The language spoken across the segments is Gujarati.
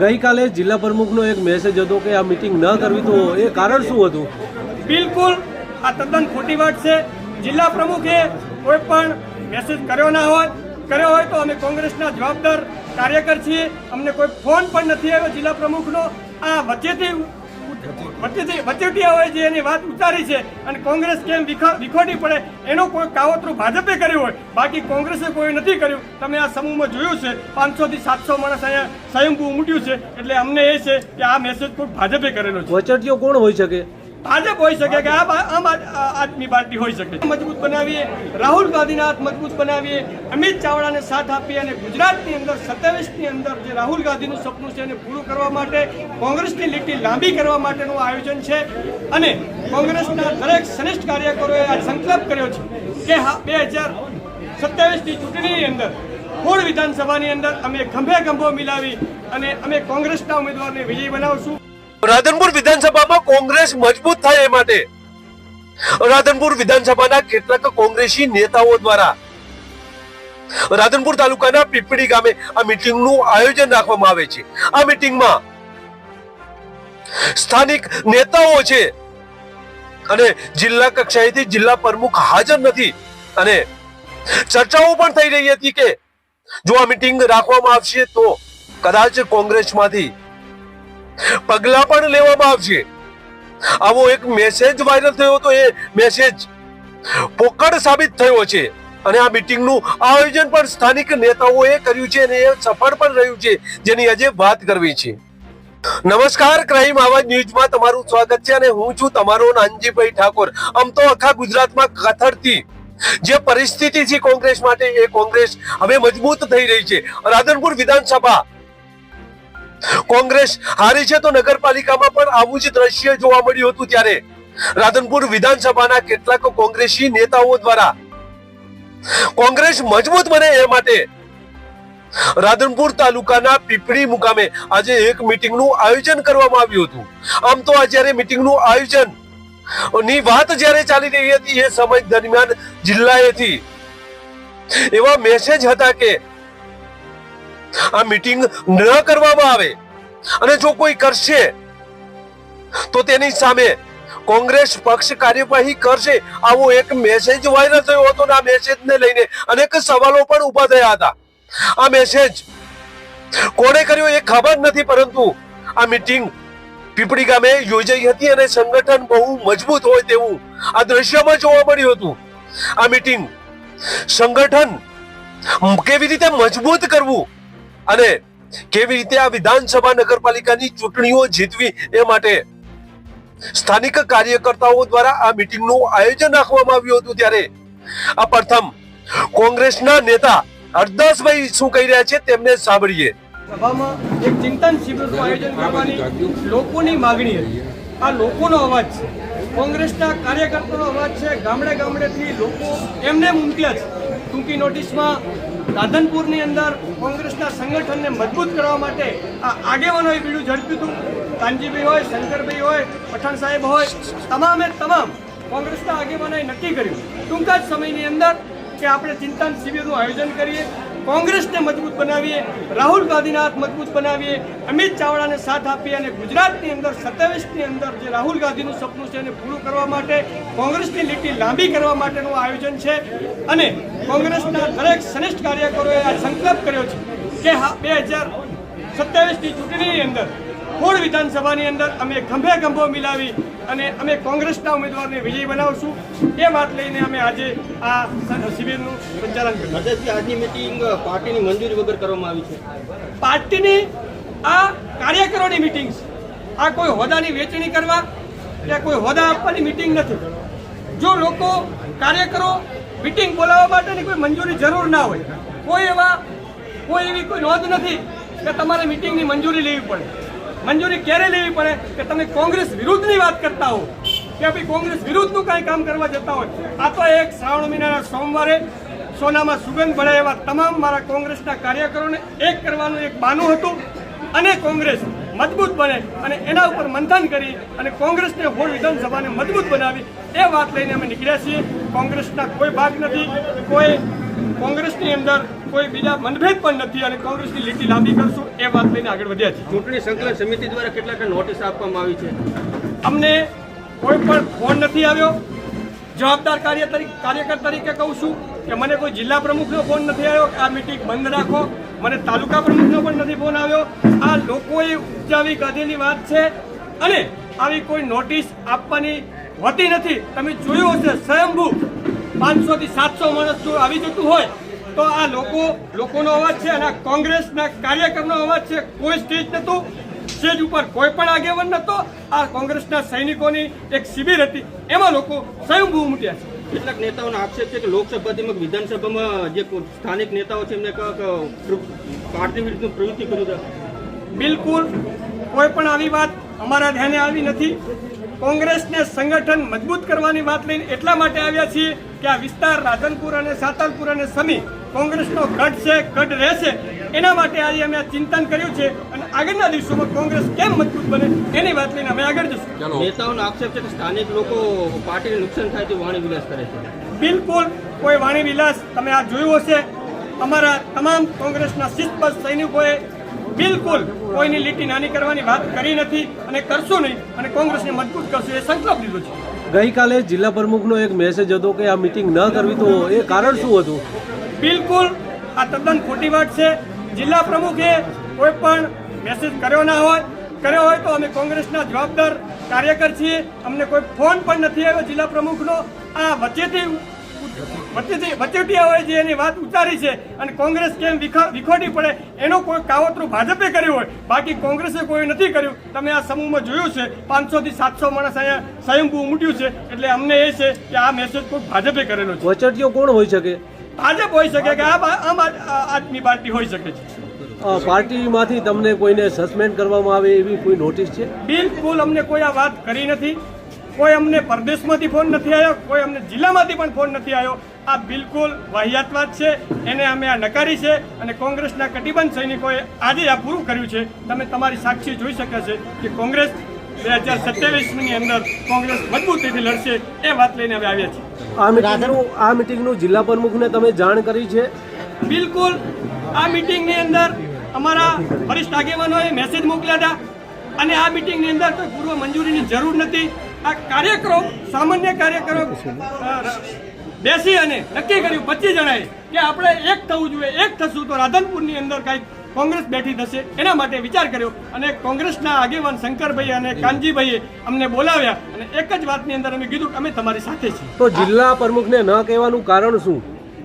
ગઈકાલે જિલ્લા પ્રમુખનો એક મેસેજ હતો કે આ મિટિંગ ન કરવી તો એ કારણ શું હતું? બિલકુલ, આ તદ્દન ખોટી વાત છે. જિલ્લા પ્રમુખે કોઈ પણ મેસેજ કર્યો ના હોય, કર્યો હોય તો અમે કોંગ્રેસના જવાબદાર કાર્યકર છીએ. અમને કોઈ ફોન પણ નથી આવ્યો જિલ્લા પ્રમુખનો. આ વચ્ચેથી વચ્ચેથી વચેટિયાઓએ જે એની વાત ઉતારી છે અને કોંગ્રેસ કેમ વિખા- વિખોટી પડે, એનો કોઈ કાવતરું ભાજપે કર્યું હોય, બાકી કોંગ્રેસે કોઈ નથી કર્યું. તમે આ સમૂહમાં જોયું છે પાંચસો થી સાતસો માણસ અહીંયા સ્વયંભૂ ઉમટ્યું છે, એટલે અમને એ છે કે આ મેસેજ કોઈ ભાજપે કરેલો છે. વચટીયો કોણ હોઈ શકે? ભાજપ હોઈ શકે કે આમ આદમી પાર્ટી હોઈ શકે. મજબૂત બનાવીએ, રાહુલ ગાંધીના હાથ મજબૂત બનાવીએ, અમિત ચાવડાને સાથ આપીએ અને ગુજરાતની અંદર સત્યાવીસની અંદર જે રાહુલ ગાંધીનું સપનું છે એને પૂરું કરવા માટે, કોંગ્રેસની લીટી લાંબી કરવા માટેનું આયોજન છે. અને કોંગ્રેસના દરેક શ્રેષ્ઠ કાર્યકરોએ આ સંકલ્પ કર્યો છે કે હા, બે હજાર સત્યાવીસની ચૂંટણીની અંદર કોણ વિધાનસભાની અંદર અમે ખંભે ખંભો મિલાવી અને અમે કોંગ્રેસના ઉમેદવારને વિજય બનાવશું. રાધનપુર વિધાનસભામાં કોંગ્રેસ મજબૂત થાય એ માટે. રાધનપુર વિધાનસભાના કેટલાક કોંગ્રેસી નેતાઓ દ્વારા રાધનપુર તાલુકાના પીપળી ગામે આ મીટિંગનું આયોજન રાખવામાં આવે છે. આ મીટિંગમાં સ્થાનિક નેતાઓ છે અને જિલ્લા કક્ષાએથી જિલ્લા પ્રમુખ હાજર નથી અને ચર્ચાઓ પણ થઈ રહી હતી કે જો આ મીટિંગ રાખવામાં આવશે તો કદાચ કોંગ્રેસમાંથી પગલા પણ લેવામાં આવશે. આવો એક મેસેજ વાયરલ થયો તો એ મેસેજ પોકળ સાબિત થયો છે. અને આ મીટિંગનું આયોજન પણ સ્થાનિક નેતાઓએ કર્યું છે અને એ સફળ પણ રહ્યું છે, જેની આજે વાત કરવી છે. નમસ્કાર, ક્રાઇમ આવાજ ન્યૂઝમાં તમારું સ્વાગત છે અને હું છું તમારો નાનજીભાઈ ઠાકોર. આમ તો આખા ગુજરાતમાં કથળતી જે પરિસ્થિતિ છે કોંગ્રેસ માટે, એ કોંગ્રેસ હવે મજબૂત થઈ રહી છે. રાધનપુર વિધાનસભા કોંગ્રેસ હારી છે તો નગરપાલિકામાં પણ આવું જ દ્રશ્ય જોવા મળ્યું હતું ત્યારે. રાધનપુર વિધાનસભાના કેટલાક કોંગ્રેસી નેતાઓ દ્વારા. કોંગ્રેસ મજબૂત બને એ માટે. રાધનપુર તાલુકાના પીપળી મુકામે આજે એક મીટિંગનું આયોજન કરવામાં આવ્યું હતું. આમ તો આ જ્યારે મીટિંગનું આયોજનની વાત જ્યારે ચાલી રહી હતી એ સમય દરમિયાન જિલ્લાએથી એવા મેસેજ હતા કે આ મીટિંગ ન કરવામાં આવે. અને જો કોઈ કરશે, તો તેની સામે કોંગ્રેસ પક્ષ કાર્યવાહી કરશે. આવો એક મેસેજ વાયરલ થયો હતો આ મેસેજને લઈને અનેક સવાલો પણ ઊભા થયા હતા. આ મેસેજ કોણે કર્યો એ ખબર નથી, પરંતુ આ મીટિંગ પીપળી ગામે યોજાઈ હતી અને સંગઠન બહુ મજબૂત હોય તેવું આ દ્રશ્યમાં જોવા મળ્યું હતું. આ મીટિંગ સંગઠન કેવી રીતે મજબૂત કરવું? અને કેવી રીતે આ વિધાનસભા નગરપાલિકાની ચૂંટણીઓ જીતવી એ માટે સ્થાનિક કાર્યકર્તાઓ દ્વારા આ મીટિંગનું આયોજન રાખવામાં આવ્યું હતું ત્યારે આ પ્રથમ કોંગ્રેસના નેતા હરદાસભાઈ શું કહી રહ્યા છે તેમને સાંભળીએ. સભામાં એક ચિંતન શિબિરનું આયોજન કરવાની લોકોની માગણી હતી. આ લોકોનો અવાજ છે. કોંગ્રેસના કાર્યકર્તાનો અવાજ છે. ગામડે ગામડેથી લોકો એમને ઉમટ્યા છે. ટૂંકી નોટિસમાં રાધનપુરની અંદર કોંગ્રેસના સંગઠનને મજબૂત કરવા માટે આ આગેવાનોએ બીડું ઝડપ્યું હતું. કાનજીભાઈ હોય, શંકરભાઈ હોય, પઠાણ સાહેબ હોય, તમામે તમામ કોંગ્રેસના આગેવાનોએ નક્કી કર્યું. ટૂંકા જ સમયની અંદર કે આપણે ચિંતન શિબિરનું આયોજન કરીએ, કોંગ્રેસને મજબૂત બનાવીએ, રાહુલ ગાંધીના હાથ મજબૂત બનાવીએ, અમિત ચાવડાને સાથ આપીએ અને ગુજરાતની અંદર સત્યાવીસની અંદર જે રાહુલ ગાંધીનું સપનું છે એને પૂરું કરવા માટે કોંગ્રેસની લીટી લાંબી કરવા માટેનું આયોજન છે. અને કોંગ્રેસના દરેક શ્રેષ્ઠ કાર્યકરોએ આ સંકલ્પ કર્યો છે કે બે હજાર સત્યાવીસની ચૂંટણીની અંદર કોળ વિધાનસભાની અંદર અમે ખંભે ખંભો મિલાવી અને અમે કોંગ્રેસના ઉમેદવારને વિજય બનાવશું. એ વાત લઈને અમે આજે આ શિબિરનું સંચાલન કર્યું. આજની મિટિંગ પાર્ટીની મંજૂરી વગર કરવામાં આવી છે. પાર્ટીની આ કાર્યકરોની મિટિંગ છે આ કોઈ હોદ્દાની વેચણી કરવા કે કોઈ હોદ્દા આપવાની મિટિંગ નથી. જો લોકો કાર્યકરો મિટિંગ બોલાવવા માટેની કોઈ મંજૂરી જરૂર ના હોય. કોઈ એવા, કોઈ એવી કોઈ નોંધ નથી કે તમારે મિટિંગની મંજૂરી લેવી પડે. મંજૂરી ક્યારે લેવી પડે? કે તમે કોંગ્રેસ વિરુદ્ધની વાત કરતા હો. કે ભાઈ કોંગ્રેસ વિરુદ્ધનું કાંઈ કામ કરવા જતા હોય. આ તો એક શ્રાવણ મહિનાના સોમવારે સોનામાં સુગંધ ભળે એવા તમામ મારા કોંગ્રેસના કાર્યકરોને એક કરવાનું એક બાનું હતું અને કોંગ્રેસ મજબૂત બને અને એના ઉપર મંથન કરી અને કોંગ્રેસને હોળ વિધાનસભાને મજબૂત બનાવી એ વાત લઈને અમે નીકળ્યા છીએ. કોંગ્રેસના કોઈ ભાગ નથી કોઈ કોંગ્રેસની અંદર કોઈ બીજા મનભેદ પણ નથી અને કોંગ્રેસની લીટી લાંબી કરશું એ વાત લઈને આગળ વધ્યા છે ચૂંટણી સંકલન સમિતિ દ્વારા કેટલાક નોટિસ આપવામાં આવી છે? અમને કોઈ પણ ફોન નથી આવ્યો. જવાબદાર કાર્ય તરીકે કાર્યકર તરીકે કહું છું કે મને કોઈ જિલ્લા પ્રમુખનો ફોન નથી આવ્યો. કે આ મિટિંગ બંધ રાખો. મને તાલુકા પ્રમુખનો પણ નથી ફોન આવ્યો. આ લોકોએ ઉપજાવી કાઢેલી વાત છે અને આવી કોઈ નોટિસ આપવાની હોતી નથી. તમે જોયું હશે, સ્વયંભૂ પાંચસો થી સાતસો માણસ જો આવી જતું હોય, તો આ લોકો, લોકોનો અવાજ છે અને કોંગ્રેસના કાર્યકરનો અવાજ છે. કોઈ સ્ટેજ નહોતું, સ્ટેજ ઉપર કોઈ પણ આગેવાન નહોતો. આ કોંગ્રેસના સૈનિકોની એક શિબિર હતી. એમાં લોકો સ્વયંભૂ ઉમટ્યા છે. કેટલાક નેતાઓનો આક્ષેપ છે કે લોકસભા તેમજ વિધાનસભામાં જે સ્થાનિક નેતાઓ છે, એમને પાર્ટી વિરુદ્ધ પ્રવૃત્તિ કરી છે? બિલકુલ કોઈ પણ આવી વાત અમારા ધ્યાને આવી નથી. કોંગ્રેસને સંગઠન મજબૂત કરવાની વાત લઈને એટલા માટે આવ્યા છીએ કે આ વિસ્તાર રાધનપુર અને સાતલપુર અને સમી કોંગ્રેસનો ગઢ છે, ગઢ રહેશે. એના માટે આજે અમે આ ચિંતન કર્યું છે અને આગળના દિવસોમાં કોંગ્રેસ કેમ મજબૂત બને એની વાત લઈને અમે આગળ જશું. નેતાઓનો આક્ષેપ છે કે સ્થાનિક લોકો પાર્ટીને નુકસાન થાય તો વાણી વિલાસ કરે છે. બિલકુલ કોઈ વાણી વિલાસ તમે આ જોયું હશે. અમારા તમામ કોંગ્રેસના શિસ્તબદ્ધ સૈનિકોએ બિલકુલ કોઈની લીટી નાની કરવાની વાત કરી નથી અને કરશું નહીં અને કોંગ્રેસને મજબૂત કરશું એ સંકલ્પ લીધો છે. ગઈકાલે જિલ્લા પ્રમુખનો એક મેસેજ હતો કે આ મિટિંગ ન કરવી તો એ કારણ શું હતું? બિલકુલ આ તદ્દન ખોટી વાત છે. જિલ્લા પ્રમુખે કોઈ પણ મેસેજ કર્યો ના હોય, કર્યો હોય તો અમે કોંગ્રેસના જવાબદાર કાર્યકર છીએ. અમને કોઈ ફોન પણ નથી આવ્યો જિલ્લા પ્રમુખનો. આ વચ્ચેથી વચ્ચેથી વચેટિયાઓએ જે એની વાત ઉતારી છે અને કોંગ્રેસ કેમ વિખા- વિખોટી પડે એનો કોઈ કાવતરું ભાજપે કર્યું હોય, બાકી કોંગ્રેસે કોઈ નથી કર્યું. તમે આ સમૂહમાં જોયું છે, પાંચસો થી સાતસો માણસ અહીંયા સ્વયંભૂ ઉમટ્યું છે. એટલે અમને એ છે કે આ મેસેજ કોઈ ભાજપે કરેલો છે. વચટીયો કોણ હોઈ શકે? ભાજપ હોઈ શકે કે આમ આદમી પાર્ટી હોઈ શકે છે. પાર્ટીમાંથી તમને કોઈને સસ્પેન્ડ કરવામાં આવે એવી કોઈ નોટિસ છે? બિલકુલ અમને કોઈ આ વાત કરી નથી. કોઈ અમને પરદેશમાંથી ફોન નથી આવ્યો કોઈ અમને જિલ્લામાંથી પણ ફોન નથી આવ્યો. આ બિલકુલ વાહિયાત વાત છે. એને અમે આ નકારી છે અને કોંગ્રેસના કટિબંધ સૈનિકોએ આજે આ પૂરું કર્યું છે. તમે તમારી સાક્ષી જોઈ શકે છે કે કોંગ્રેસ બે હજાર સત્યાવીસની અંદર કોંગ્રેસ મજબૂતીથી લડશે એ વાત લઈને અમે આવ્યા છીએ. આ મિટિંગનું આ મિટિંગનું જિલ્લા પ્રમુખને તમે જાણ કરી છે? બિલકુલ આ મિટિંગની અંદર અમારા વરિષ્ઠ આગેવાનોએ મેસેજ મોકલ્યા હતા. અને આ મિટિંગની અંદર કોઈ પૂર્વ મંજૂરીની જરૂર નથી. આ કાર્યક્રમ સામાન્ય કાર્યકરો બેસી અને નક્કી કર્યું. પચીસ જણાએ કે આપણે એક થવું જોઈએ એક થશું તો રાધનપુરની અંદર કાંઈક કોંગ્રેસ બેઠી થશે એના માટે વિચાર કર્યો અને કોંગ્રેસના આગેવાન શંકરભાઈ અને કાનજીભાઈએ અમને બોલાવ્યા અને એક જ વાતની અંદર અમે કીધું કે અમે તમારી સાથે છીએ. તો જિલ્લા પ્રમુખને ન કહેવાનું કારણ શું?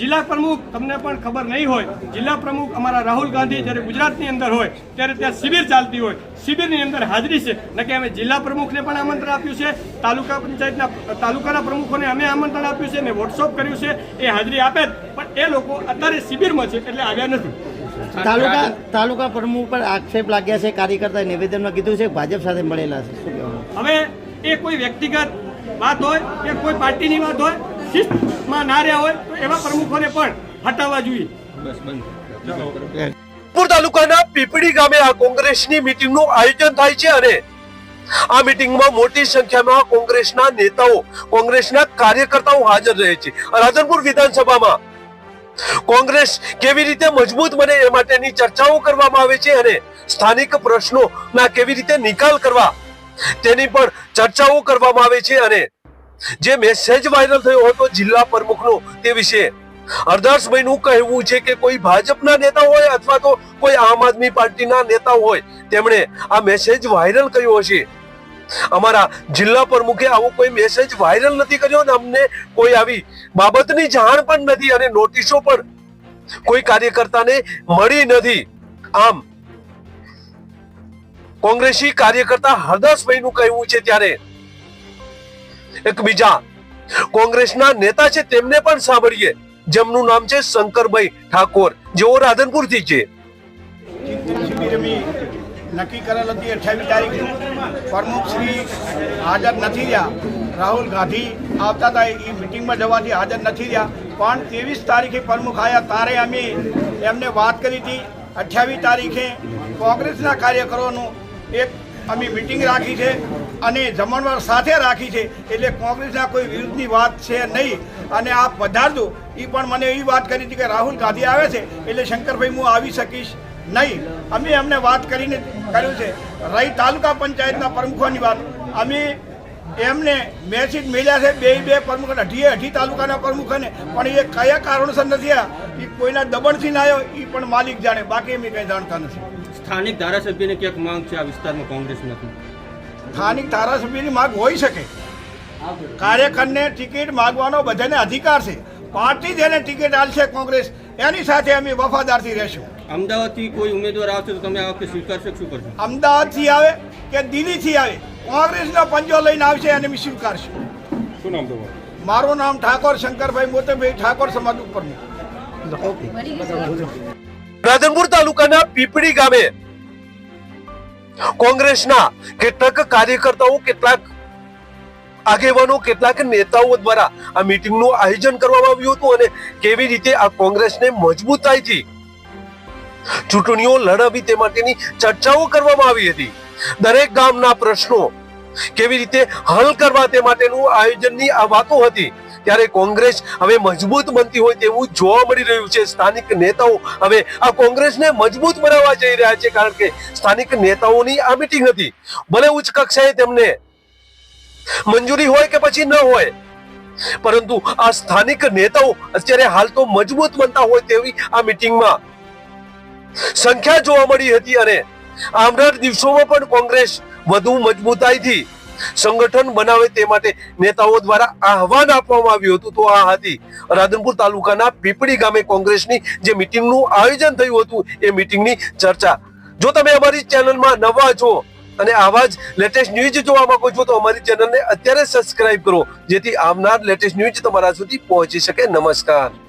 જિલ્લા પ્રમુખ તમને પણ ખબર નહીં હોય જિલ્લા પ્રમુખ અમારા રાહુલ ગાંધી જ્યારે ગુજરાતની અંદર હોય ત્યારે ત્યાં શિબિર ચાલતી હોય. શિબિરની અંદર હાજરી છે. નકે અમે જિલ્લા પ્રમુખને પણ આમંત્રણ આપ્યું છે તાલુકા પંચાયતના તાલુકાના પ્રમુખોને અમે આમંત્રણ આપ્યું છે મેં વોટ્સઅપ કર્યું છે એ હાજરી આપે પણ એ લોકો અત્યારે શિબિરમાં છે એટલે આવ્યા નથી. તાલુકા તાલુકા પ્રમુખ પર આક્ષેપ લાગ્યા છે કાર્યકર્તાએ નિવેદનમાં કીધું છે ભાજપ સાથે મળેલા છે. શું કહેવાનું? હવે એ કોઈ વ્યક્તિગત વાત હોય કે કોઈ પાર્ટીની વાત હોય શિસ્તમાં ના રહ્યા હોય તો એવા પ્રમુખોને પણ હટાવવા જોઈએ. બસ બંધ. તાલુકાના પીપળી ગામે આ કોંગ્રેસની મીટિંગનું આયોજન થાય છે અને આ મીટિંગમાં મોટી સંખ્યામાં કોંગ્રેસના નેતાઓ કોંગ્રેસના કાર્યકર્તાઓ હાજર રહે છે. રાધનપુર વિધાનસભામાં કોંગ્રેસ કેવી રીતે મજબૂત બને એ માટેની ચર્ચાઓ કરવામાં આવે છે અને સ્થાનિક પ્રશ્નોના કેવી રીતે નિકાલ કરવા તેની પર ચર્ચાઓ કરવામાં આવે છે અને જે મેસેજ વાયરલ થયો હતો જિલ્લા પ્રમુખનો તે વિશે હરદાસભાઈનું કહેવું છે કે કોઈ ભાજપના નેતા હોય અથવા તો કોઈ આમ આદમી પાર્ટીના નેતા હોય, તેમણે આ મેસેજ વાયરલ કર્યો હશે. અમારા જિલ્લા પ્રમુખે આવો કોઈ મેસેજ વાયરલ નથી કર્યો અને અમને કોઈ આવી બાબતની જાણ પણ નથી અને નોટિસો પણ કોઈ કાર્યકર્તાને મળી નથી. આમ, કોંગ્રેસી કાર્યકર્તા હરદાસભાઈનું કહેવું છે ત્યારે એક બીજા કોંગ્રેસના નેતા છે તેમને પણ સાંભળીએ. જેમનું નામ છે શંકરભાઈ ઠાકોર. જેઓ રાધનપુરથી છે. નક્કી કરેલ હતી અઠ્યાવીસ તારીખ. પ્રમુખ શ્રી હાજર નથી રહ્યા. રાહુલ ગાંધી આવતા હતા એ મિટિંગમાં જવાથી હાજર નથી રહ્યા. પણ ત્રેવીસ તારીખે પ્રમુખ આવ્યા ત્યારે અમે એમને વાત કરી હતી. અઠ્યાવીસ તારીખે કોંગ્રેસના કાર્યકરોનું એક અમે મિટિંગ રાખી છે અને જમણવાર સાથે રાખી છે. એટલે કોંગ્રેસના કોઈ વિરુદ્ધની વાત છે નહીં. અને આપ પધારજો એ પણ મને એવી વાત કરી હતી કે રાહુલ ગાંધી આવે છે એટલે શંકરભાઈ હું આવી શકીશ નહીં. અમે એમને વાત કરીને કર્યું છે. રહી તાલુકા પંચાયતના પ્રમુખોની વાત. અમે એમને મેસેજ મળ્યા છે બે બે પ્રમુખ અઢીએ અઢી તાલુકાના પ્રમુખને પણ એ કયા કારણોસર નથી આ? એ કોઈના દબણથી ના આવ્યો એ પણ માલિક જાણે બાકી એમ કંઈ જાણતા નથી. સ્થાનિક ધારાસભ્યની ક્યાંક માંગ છે આ વિસ્તારમાં કોંગ્રેસ નથી? સ્થાનિક ધારાસભ્યની માગ હોઈ શકે. કાર્યકરને ટિકિટ માગવાનો બધાને અધિકાર છે. પાર્ટી જેને ટિકિટ આલશે કોંગ્રેસ એની સાથે અમે વફાદારથી રહેશું. અમદાવાદથી કોઈ ઉમેદવાર આવશે તો તમે આ વખતે સ્વીકારશો શું કરશો? અમદાવાદથી આવે કે દિલ્હીથી આવે? કોંગ્રેસનો પંજો લઈને આવશે અને અમે સ્વીકારશું. શું નામ તમારું? મારું નામ ઠાકોર શંકરભાઈ મોતભાઈ ઠાકોર સમાજ પ્રમુખ રાધનપુર તાલુકાના પીપળી ગામે કોંગ્રેસના કેટલાક કાર્યકર્તાઓ કેટલાક આગેવાનો કેટલાક નેતાઓ દ્વારા આ મીટિંગનું આયોજન કરવામાં આવ્યું હતું અને કેવી રીતે આ કોંગ્રેસને મજબૂતાઈથી ચૂંટણીઓ લડાવી તે માટેની ચર્ચાઓ કરવામાં આવી હતી. દરેક ગામના પ્રશ્નો કેવી રીતે હલ કરવા તે માટેનું આયોજનની આ વાતો હતી. ત્યારે કોંગ્રેસ હવે મજબૂત બનતી હોય તેવું જોવા મળી રહ્યું છે. સ્થાનિક નેતાઓ હવે આ કોંગ્રેસને મજબૂત બનાવવા જઈ રહ્યા છે કારણ કે સ્થાનિક નેતાઓની આ મીટિંગ હતી. ભલે ઉચ્ચ કક્ષાએ તેમને મંજૂરી હોય કે પછી ન હોય, પરંતુ આ સ્થાનિક નેતાઓ અત્યારે હાલ તો મજબૂત બનતા હોય તેવી આ મીટિંગમાં સંખ્યા જોવા મળી હતી અને આવનાર દિવસોમાં પણ કોંગ્રેસ વધુ મજબૂતાઈથી સંગઠન બનાવે તે માટે નેતાઓ દ્વારા આહવાન આપવામાં આવ્યું હતું. તો આ હતી રાધનપુર તાલુકાના પીપળી ગામે કોંગ્રેસની જે મીટિંગનું આયોજન થયું હતું, એ મીટિંગની ચર્ચા. જો તમે અમારી ચેનલમાં નવા છો અને આવા જ લેટેસ્ટ ન્યૂઝ જોવા માંગો છો, તો અમારી ચેનલને અત્યારે સબસ્ક્રાઇબ કરો, જેથી આવનાર લેટેસ્ટ ન્યૂઝ તમારા સુધી પહોંચી શકે. નમસ્કાર.